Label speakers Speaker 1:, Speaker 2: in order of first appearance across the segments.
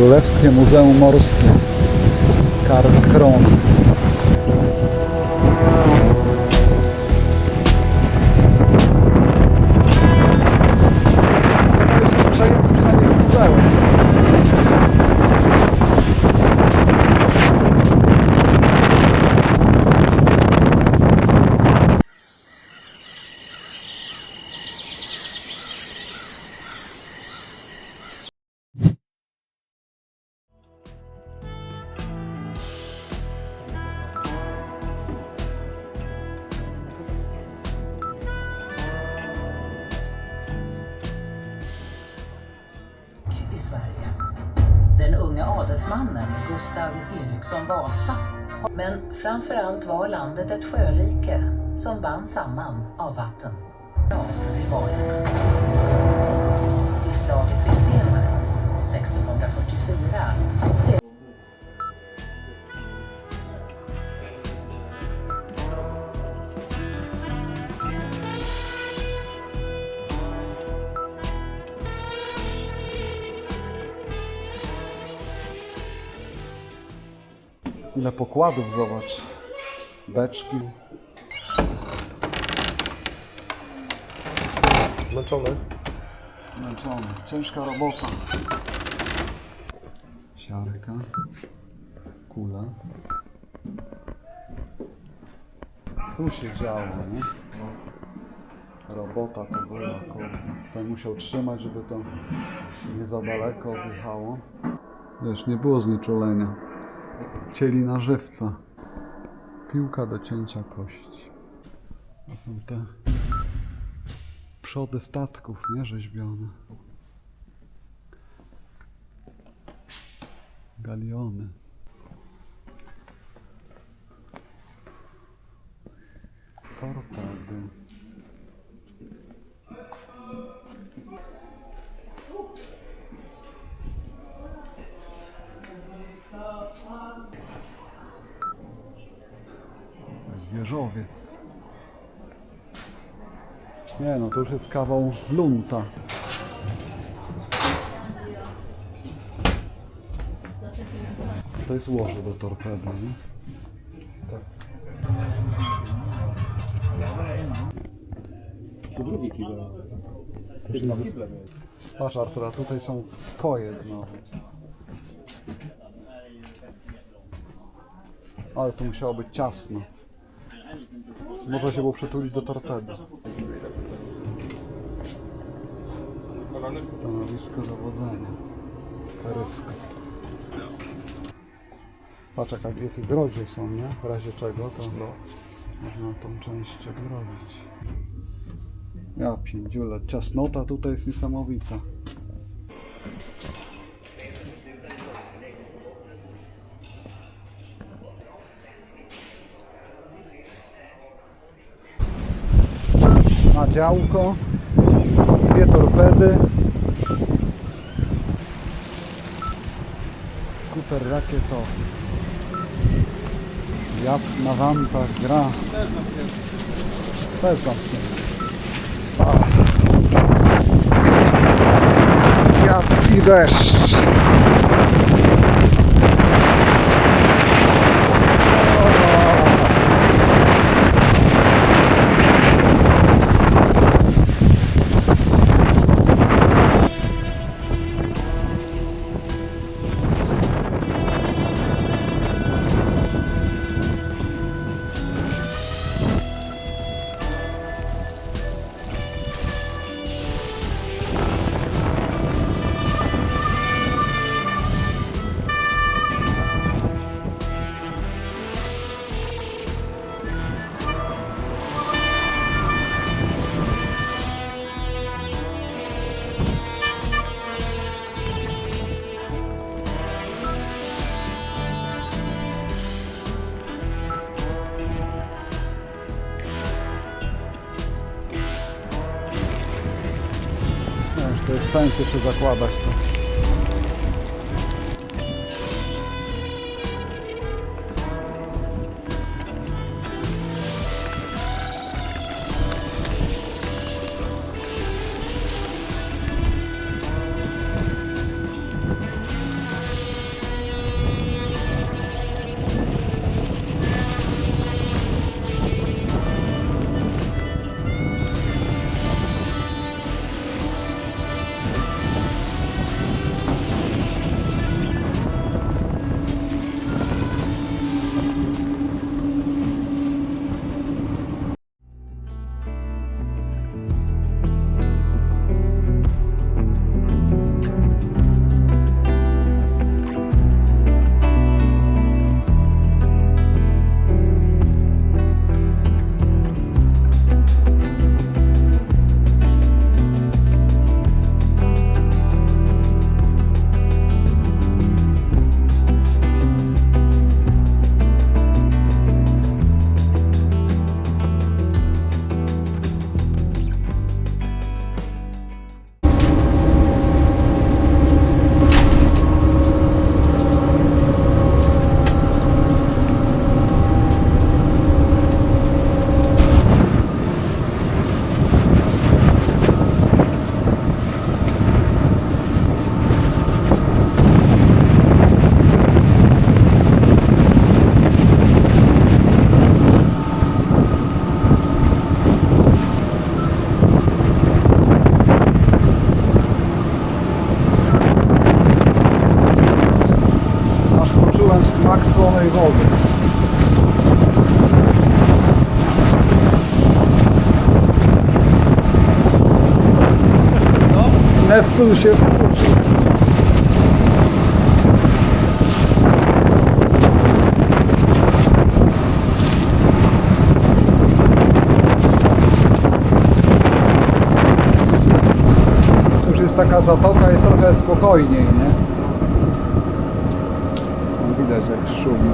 Speaker 1: Królewskie Muzeum Morskie Karlskron.
Speaker 2: Unga adelsmannen Gustav Eriksson Vasa. Men framförallt var landet ett sjörike som band samman av vatten rivalerna. I slaget vid Femern 1644
Speaker 1: Ile pokładów, zobacz. Beczki.
Speaker 3: Zmęczony.
Speaker 1: Męczony. Ciężka robota. Siarka. Kula. Tu się działo, nie? Robota to była, kurde. Ten musiał trzymać, żeby to nie za daleko odjechało. Wiesz, nie było znieczulenia. Cieli na żywca. Piłka do cięcia kości. To są te przody statków, nie rzeźbione. Galiony. Torpedy. Wieżowiec. Nie no, to już jest kawał lunta. To jest łoże do torpedy, nie?
Speaker 3: Tu drugi kibel.
Speaker 1: Nawet... Patrz Artur, a tutaj są koje znowu. Ale tu musiało być ciasno. Można się było przytulić do torpedy. Stanowisko dowodzenia. Ferysko. Patrz jaka, jakie grodzie są, nie? W razie czego to można tą część odgrodzić. Ja piędziule, ciasnota tutaj jest niesamowita. Działko, dwie torpedy. Skuter rakietowy. Wiatr na wantach gra. Też zamknięty. Wiatr i deszcz. Sens jeszcze zakładać to. Neptun się. Już jest taka zatoka, jest trochę spokojniej, nie? Widać jak szumi.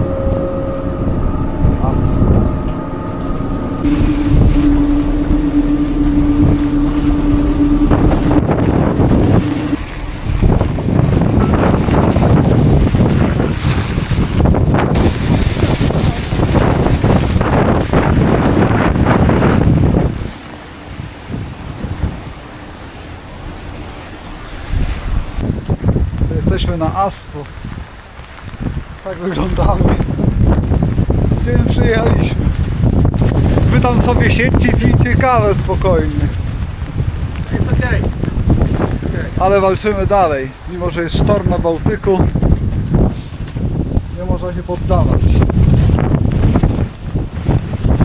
Speaker 1: Asfalt. Na Aspo. Tak wyglądamy. Gdzie my przyjechaliśmy? Wy tam sobie siedźcie, pijcie kawę spokojnie.
Speaker 3: Jest okej.
Speaker 1: Ale walczymy dalej. Mimo, że jest sztorm na Bałtyku, nie można się poddawać.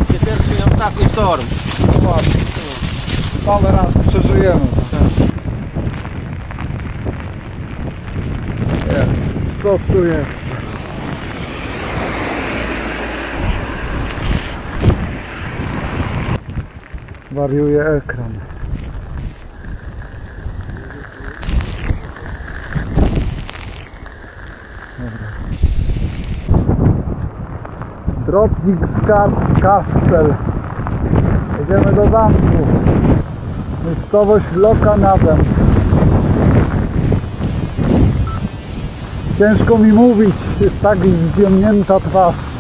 Speaker 3: Nie pierwszy i ostatni sztorm.
Speaker 1: No właśnie. Mamy radę, przeżyjemy. Jest. Co tu jest? Wariuje ekran. Drotnik Skat Kastel. Jedziemy do zamku. Miejscowość Lokanadem. Ciężko mi mówić, jest tak zdziemnięta twarz.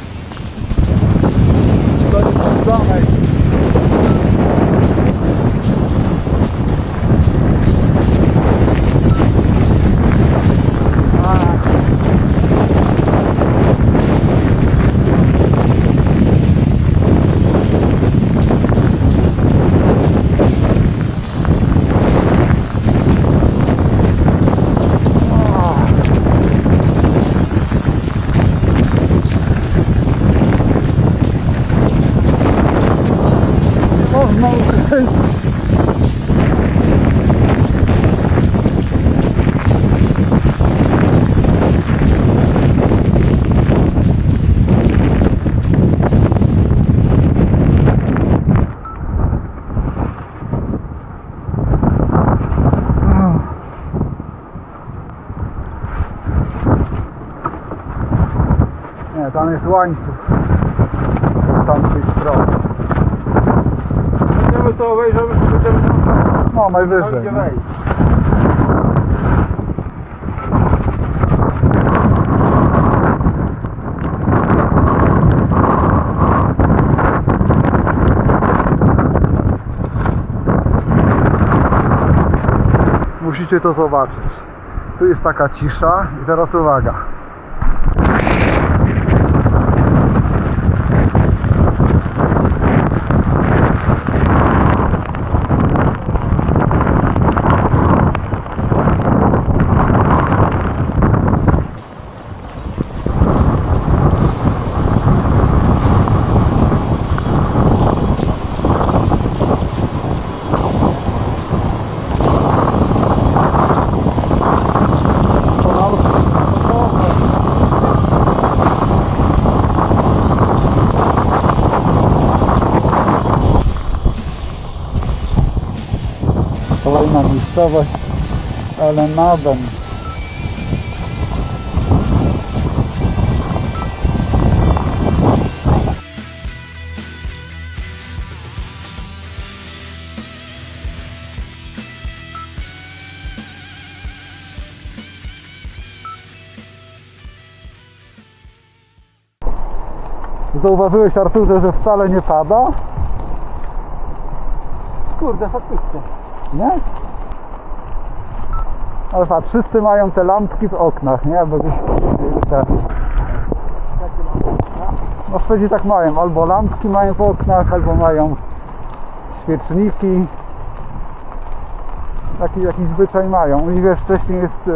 Speaker 1: Nie, tam jest łańcuch. Z tamtej strony.
Speaker 3: Będziemy sobie obejrzeć, będziemy
Speaker 1: No,
Speaker 3: tam
Speaker 1: najwyżej.
Speaker 3: gdzie
Speaker 1: no. Musicie to zobaczyć. Tu jest taka cisza i teraz uwaga. Miejscowość Elenaden. Zauważyłeś Arturze, że wcale nie pada?
Speaker 3: Kurde, faktycznie.
Speaker 1: Nie? Ale patrz, wszyscy mają te lampki w oknach, nie? Albo gdzieś te... No Szwedzi tak mają, albo lampki mają w oknach, albo mają świeczniki. Taki jakiś zwyczaj mają. U nich wiesz, wcześniej jest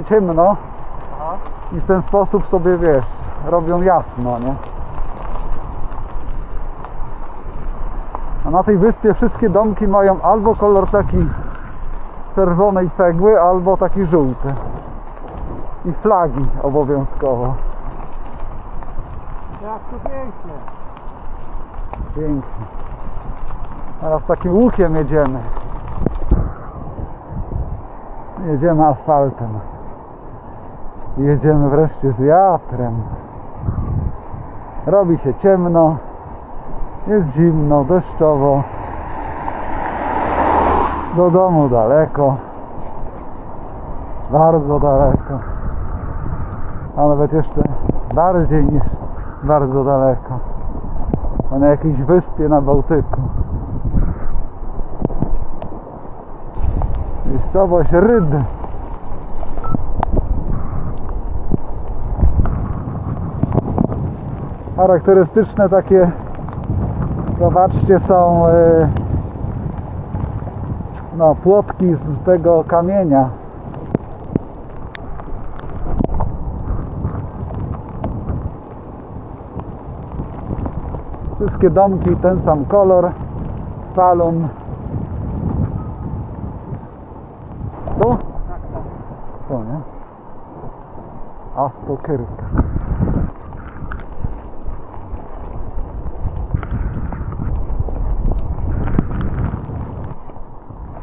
Speaker 1: e, ciemno i w ten sposób sobie wiesz, robią jasno, nie? A na tej wyspie wszystkie domki mają albo kolor taki czerwonej cegły, albo taki żółty. I flagi obowiązkowo.
Speaker 3: Jak tu pięknie.
Speaker 1: Pięknie. Teraz takim łukiem jedziemy. Jedziemy asfaltem. Jedziemy wreszcie z wiatrem. Robi się ciemno. Jest zimno, deszczowo. Do domu daleko. Bardzo daleko. A nawet jeszcze bardziej niż bardzo daleko. A na jakiejś wyspie na Bałtyku. Miejscowość Ryd. Charakterystyczne takie, zobaczcie, są y, no, płotki z tego kamienia. Wszystkie domki ten sam kolor. Salon. Tu? Tu, nie? Aspokyrka.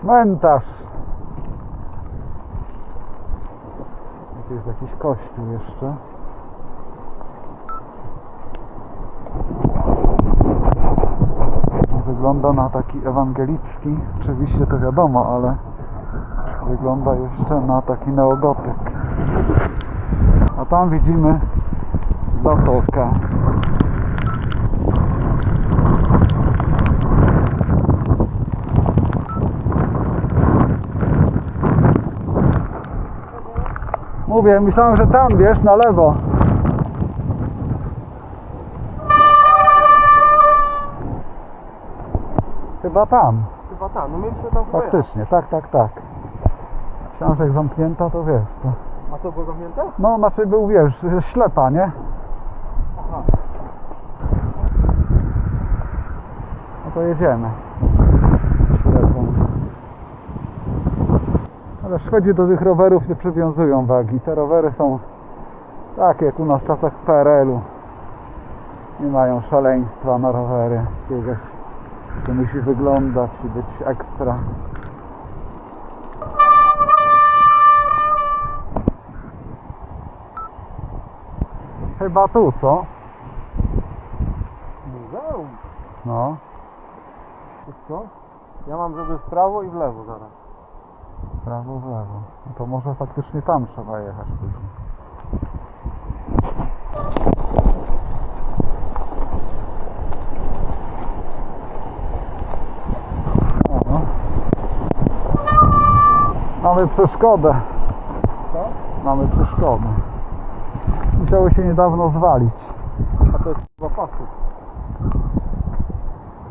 Speaker 1: Cmentarz. Tu jest jakiś kościół jeszcze. Wygląda na taki ewangelicki, oczywiście to wiadomo, ale wygląda jeszcze na taki neogotyk. A tam widzimy zatokę. Mówię, myślałem, że tam, wiesz, na lewo. Chyba tam.
Speaker 3: Chyba tam, no mieliśmy tam chyba.
Speaker 1: Faktycznie, tak, tak, tak. Myślałem, że jak zamknięta, to wiesz. To...
Speaker 3: A to było zamknięte?
Speaker 1: No, znaczy był, wiesz, ślepa, nie?
Speaker 3: Aha.
Speaker 1: No to jedziemy. Ale Szwedzi do tych rowerów nie przywiązują wagi. Te rowery są takie jak u nas w czasach PRL-u. Nie mają szaleństwa na rowery. Jakiegoś, to musi wyglądać i być ekstra. Chyba tu, co?
Speaker 3: Muzeum.
Speaker 1: No.
Speaker 3: Wiesz co? Ja mam, żeby w prawo i w lewo zaraz.
Speaker 1: Prawo, w lewo. No to może faktycznie tam trzeba jechać później. No. Mamy przeszkodę.
Speaker 3: Co?
Speaker 1: Mamy przeszkodę. Musiało się niedawno zwalić.
Speaker 3: A to jest chyba pasy.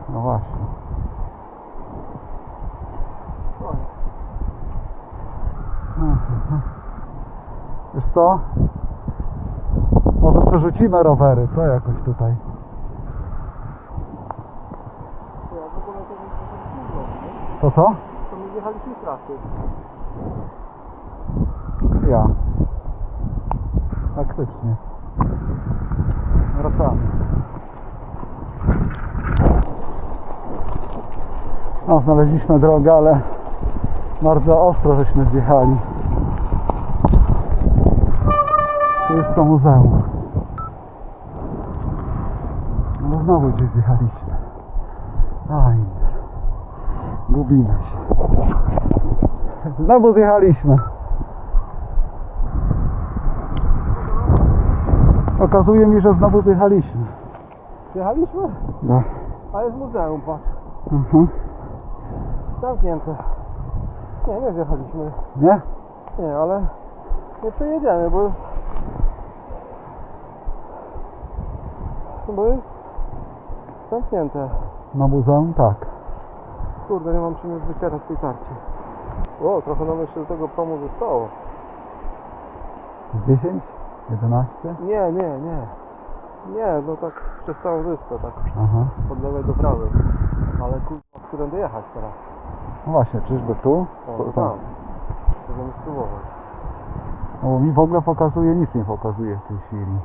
Speaker 1: No właśnie. Wiesz co? Może przerzucimy rowery, co jakoś tutaj?
Speaker 3: To
Speaker 1: co?
Speaker 3: To my jechaliśmy trasy.
Speaker 1: Ja. Faktycznie. Wracamy. No, znaleźliśmy drogę, ale bardzo ostro żeśmy zjechali. To muzeum. No znowu gdzieś zjechaliśmy. Aj, gubimy się. Znowu zjechaliśmy. Okazuje mi, że znowu zjechaliśmy.
Speaker 3: Jechaliśmy?
Speaker 1: No.
Speaker 3: A jest muzeum, patrz.
Speaker 1: Mhm.
Speaker 3: Zamknięte. Nie, nie zjechaliśmy.
Speaker 1: Nie?
Speaker 3: Nie, ale nie przejedziemy, bo jest... Bo jest zamknięte.
Speaker 1: Na muzeum tak.
Speaker 3: Kurde, nie mam czym już wycierać tej tarczy. O, trochę nam jeszcze do tego promu zostało.
Speaker 1: 10? 11?
Speaker 3: Nie, nie, nie. Nie, no tak przez całą wyspę, tak
Speaker 1: Aha.
Speaker 3: od lewej do prawej. Ale kurwa, którędy jechać teraz?
Speaker 1: No właśnie, czyżby tu?
Speaker 3: O,
Speaker 1: tam.
Speaker 3: Możemy spróbować.
Speaker 1: No bo mi w ogóle pokazuje, nic nie pokazuje w tej chwili.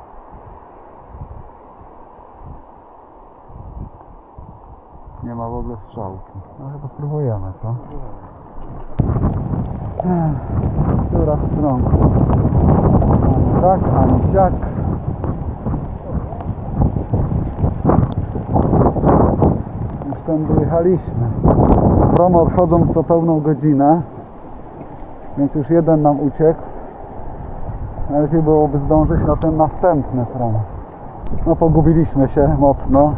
Speaker 1: Nie ma w ogóle strzałki. No chyba spróbujemy, co? Która stronka? Ani tak, ani siak. Już tam wyjechaliśmy. Promo odchodzą co pełną godzinę, więc już jeden nam uciekł. Najlepiej byłoby zdążyć na ten następny prom. No pogubiliśmy się mocno.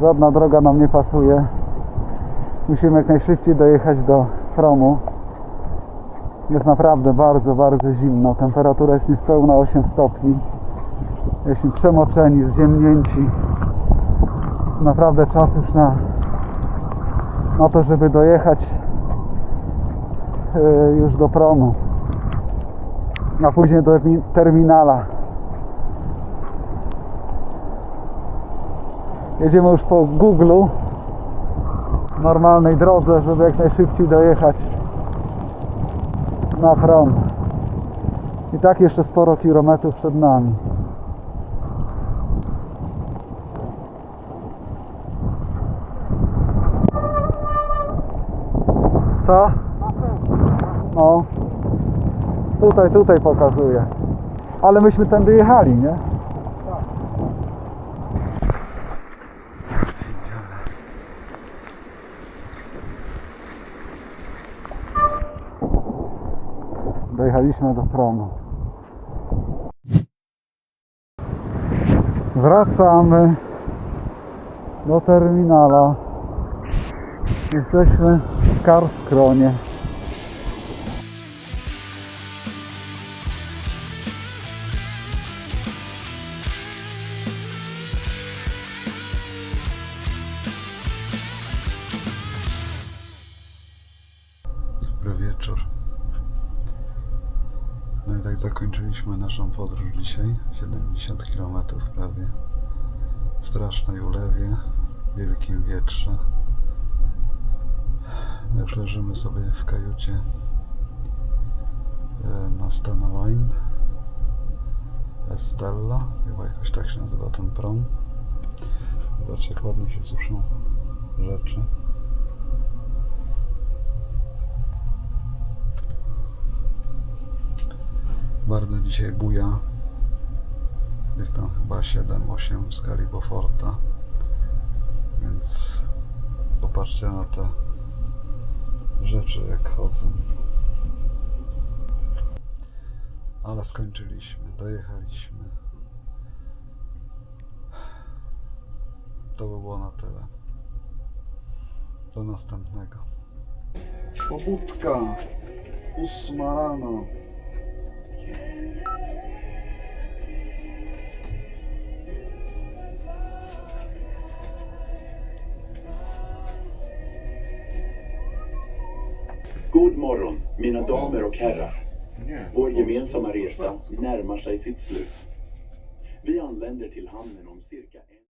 Speaker 1: Żadna droga nam nie pasuje. Musimy jak najszybciej dojechać do promu. Jest naprawdę bardzo, bardzo zimno. Temperatura jest niespełna 8 stopni. Jesteśmy przemoczeni, zziemnięci. Naprawdę czas już na, na to, żeby dojechać yy, już do promu a później do termi- terminala. Jedziemy już po Google normalnej drodze, żeby jak najszybciej dojechać na prom. I tak jeszcze sporo kilometrów przed nami. Co? No. Tutaj, tutaj pokazuje. Ale myśmy tędy jechali, nie? Dojechaliśmy do promu. Wracamy do terminala. Jesteśmy w Karskronie. 70 km prawie. W strasznej ulewie, wielkim wietrze. Już leżymy sobie w kajucie e, na Stena Line. Estella, chyba jakoś tak się nazywa ten prom. Zobaczcie, jak ładnie się suszą rzeczy. Bardzo dzisiaj buja. Jest tam chyba 7-8 w skali Beauforta. Więc popatrzcie na te rzeczy jak chodzą. Ale skończyliśmy, dojechaliśmy. To by było na tyle. Do następnego. Pobudka. Ósma rano.
Speaker 4: God morgon, mina damer och herrar. Vår gemensamma resa närmar sig sitt slut. Vi anländer till hamnen om cirka en...